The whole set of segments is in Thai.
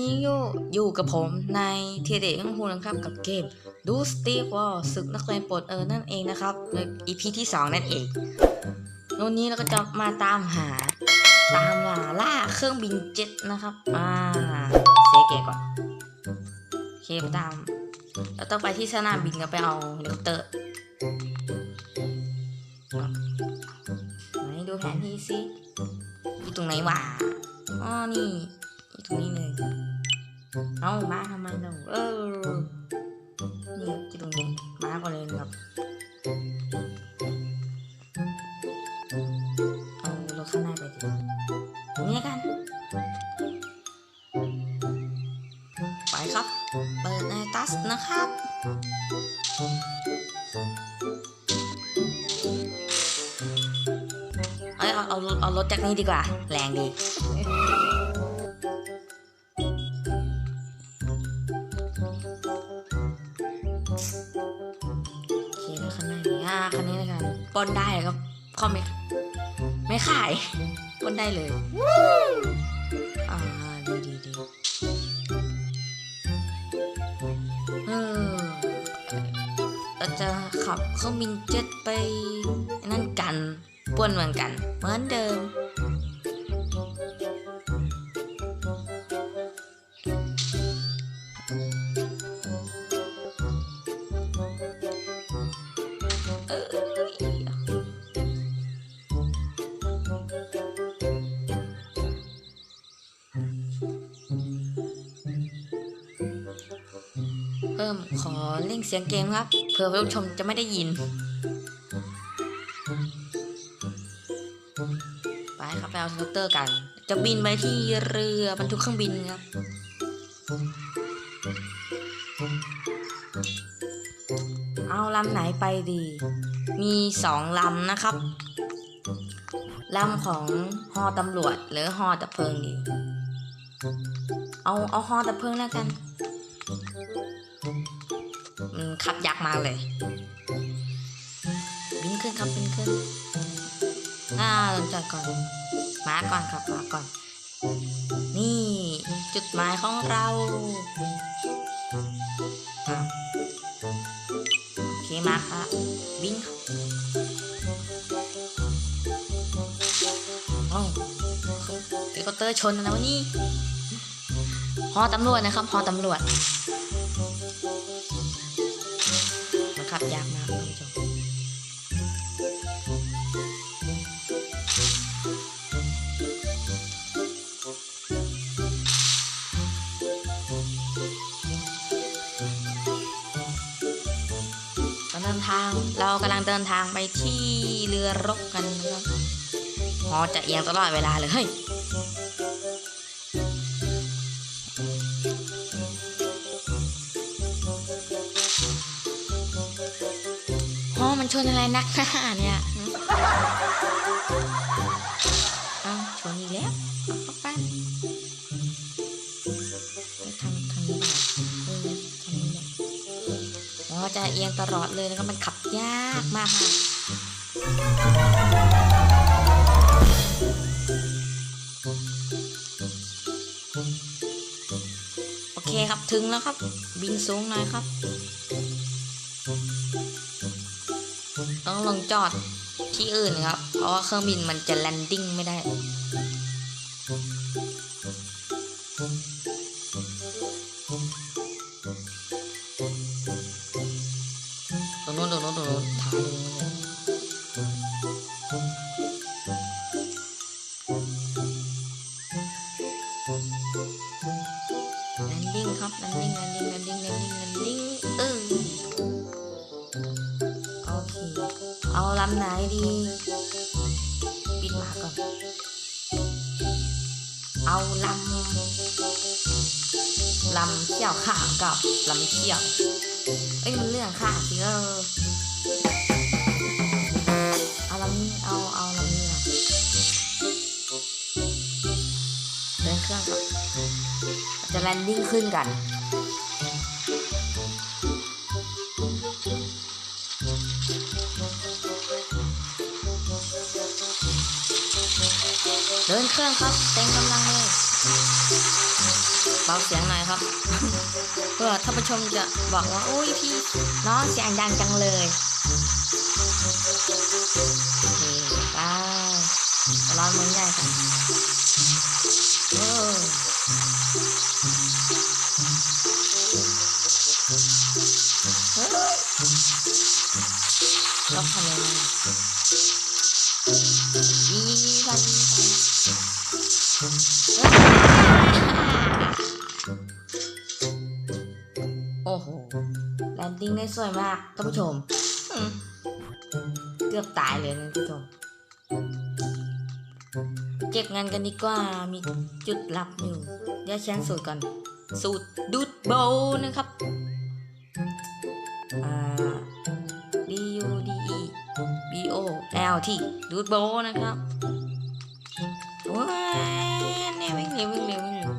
นี่อยู่อยู่กับผมในเทเดของคุณนะครับกับเกมดูสตีฟวอลศึกนักเรียนปรดเออนั่นเองนะครับใน EP ที่ 2 นั่นเองวันนี้เราก็จะมาตามหา ตามล่าล่าเครื่องบินเจ็ตนะครับอ่าเซเกะก่อนเคปตามเราต้องไปที่สนามบินกันไปเอาเฮลิคอปเตอร์ไหนดูแผนที่สิอยู่ตรงไหนวะอ๋อนี่อยู่ตรงนี้เลย เอามาทำไมเราเออนี่ที่ตรงนี้มาก่อนเลยครับเอารถข้างหน้าไปดิตรงนี้กัน ไปครับ เปิดในตัสนะครับเอ้ยเอาเอาเอารถจากนี้ดีกว่า แรงดีาคันนี้แล้วกันปล้นได้ครับข้อไม่ไม่ขายปล้นได้เลยอ่าดีดีดีเออเราจะขับเครื่องบินเจ็ตไปนั่นกันปล้นเหมือนกัน เหมือนเดิม พิ่มขอเร่งเสียงเกมครับ เผื่อผู้ชมจะไม่ได้ยิน ไปครับไปเอาเฮลิคอปเตอร์กัน จะบินไปที่เรือบรรทุกเครื่องบินครับเอาลำไหนไปดี มีสองลำนะครับลำของฮอตำรวจหรือฮอดับเพลิงดี เอาเอาฮอดับเพลิงแล้วกัน ขับยักษ์มาเลย บินขึ้นครับบินขึ้นอ่าลงจอดก่อน มาก่อนครับมาก่อน นี่จุดหมายของเราอโอเคมาครับบินโอ้เฮลิคอปเตอร์ชนแล้วนี่ฮอตำรวจนะครับฮอตำรวจ ยากมากท่านผู้ชมกำลังทางเรากำลังเดินทางไปที่เรือรบกันนะครับหอจะเอียงตลอดเวลาเลยเฮ้ย ชนอะไรนักหนาเนี่ยเอาชนอีกแล้วเอาเข้าไปเอ้ยทางทางนี้เปล่าเออทางนี้แหละอ๋อจะเอียงตลอดเลยแล้วก็มันขับยากมากค่ะโอเคครับถึงแล้วครับ บินสูงหน่อยครับ ลงจอดที่อื่นครับ เพราะว่าเครื่องบินมันจะแลนดิ้งไม่ได้ ตรงนู้นตรงนู้นตรงนู้นท้ายตรงนู้น ปิดมากก่อน เอาลำลำเขี่ยวข้ากับลำเขี่ยว เอ้ยมันเรื่องค่ะสิเออเอาลำนี้เอาเอาลำนี้เดินเครื่องก่อนจะแลนดิ้งขึ้นกัน รื่องครับเต็มกำลังเลยเบาเสียงหน่อยครับ เพื่อท่านผู้ชมจะบอกว่าโอ้ยพี่น้องเสียงดังจังเลยโอเคไปร้อนมือใหญ่ครับโอ้เฮ้ยล็อกทำยังไงยีฟันฟัน โอ้โห แลนดิ้งได้สวยมากท่านผู้ชม เกือบตายเลยนะท่านผู้ชม เก็บงานกันดีกว่า มีจุดลับอยู่เดี๋ยวเชันสูตรก่อน สูตรดูดโบนะครับ อ่า D U D E B O L T ดูดโบนะครับว้า นี่ยวิ่งเร็ววิ่งเร็ววิ่งเร็ว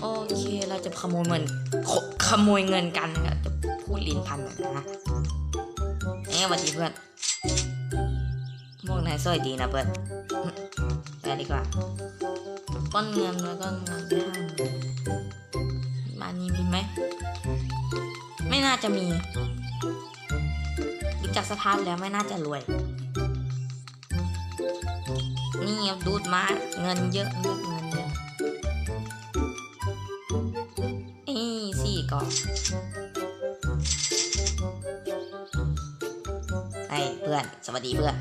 โอเคเราจะขโมยเงินขขโมยเงินกันนะครับจะพูดลิ้นพันหน่อยนะเอ๊ะสวัสดีเพื่อนพวกนายสวยดีนะเพื่อนไปดีกว่าก้อนเงินแล้วก็เงินไปห้าหมื่นบ้านนี้มีไหมไม่น่าจะมีดูจากสภาพแล้วไม่น่าจะรวย นี่ดูดมาเงินเยอะเงินเงินเยอะนี่สี่ก่อนไอ้เพื่อนสวัสดีเพื่อน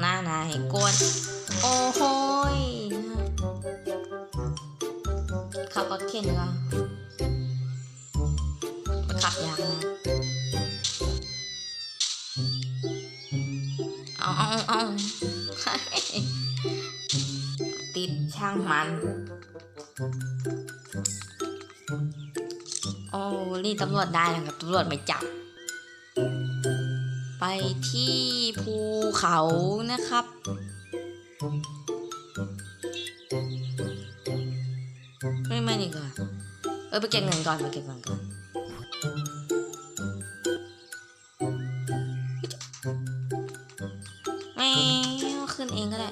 หน้านายกวนโอ้โหยขับรถเข็นก็มันขับยากนะเอาเอาเอา ช่างมัน โอ้ นี่ตำรวจได้นะครับตำรวจไม่จับ ไปที่ภูเขานะครับ ไม่ไม่ดีกว่าเออไปเก็บเงินก่อนไปเก็บเงินก่อนไม่ขึ้นเองก็ได้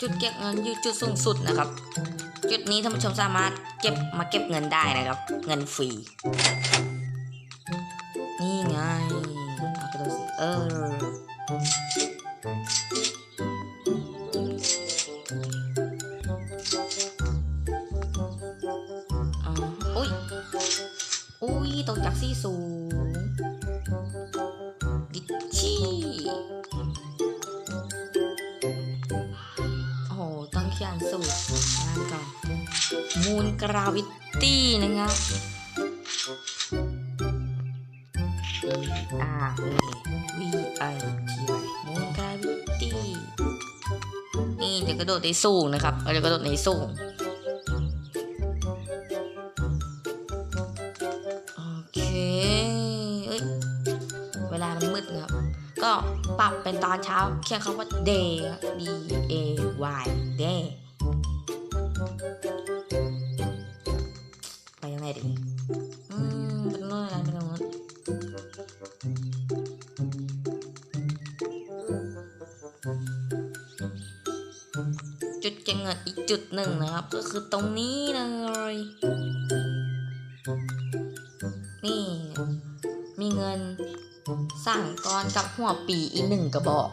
จุดเก็บเงินอยู่จุดสูงสุดนะครับ จุดนี้ท่านผู้ชมสามารถเก็บมาเก็บเงินได้นะครับ เงินฟรี นี่ไงเอาไปดูสิเอออุ้ยอุ้ยตกจากที่สูง มูลกราวิตี้นะครับ R A V I T Y มูลกราวิตี้นี่จะกระโดดได้สูงนะครับเราจะกระโดดในสูงโอเคเอ้ยเวลามันมืดนะครับ ก็ปรับเป็นตอนเช้าเขียนคำว่า day D A Y day ไปยัง ไงดีอืมเป็นโน่นอะไรเป็นโน่นจุดเก็บเงินอีกจุดหนึ่งนะครับ ก็คือตรงนี้เลยนี่มีเงินสั่งกรกับหัวปีอีกหนึ่งกระบอก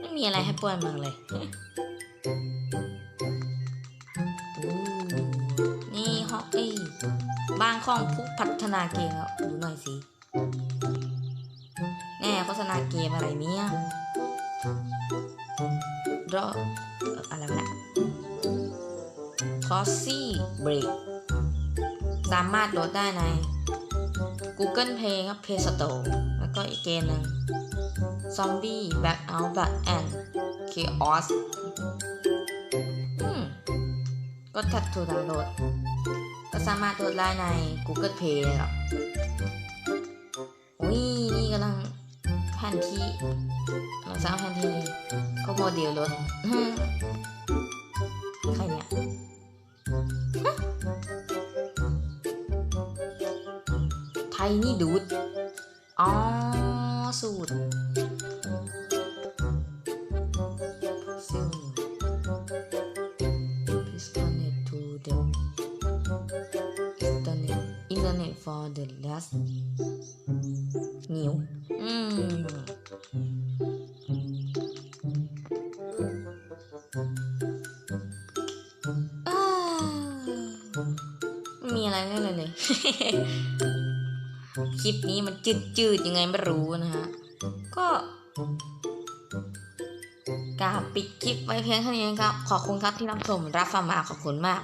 ไม่มีอะไรให้ป่วนมังเลย นี่ฮอกอี้บ้านของผู้พัฒนาเกมอะดูหน่อยสิแน่โฆษณาเกมอะไรเนี่ยรออะไรวะคอสซี่เบรกสามารถโหลดได้ใน Google Play ครับ Play Store ก็อีกเกมหนึ่ง Zombie back out Blood and Chaos ก็ถัดถูดาวน์โหลดก็สามารถโหลดได้ใน Google Play หรอกอุ้ยนี่กำลังแผนที่มังสร้างแผนที่ก็โมเดลรถใครเนี่ยไทยนี่ดูด ร Please connect to the internet internet for the last นิ้วอืมอ้าวไม่มีอะไรเลยเลย คลิปนี้มันจืดๆยังไงไม่รู้นะฮะ ก็กาปิดคลิปไว้เพียงเท่านี้ครับ ขอบคุณครับที่รับชมรับฟังมาขอบคุณมาก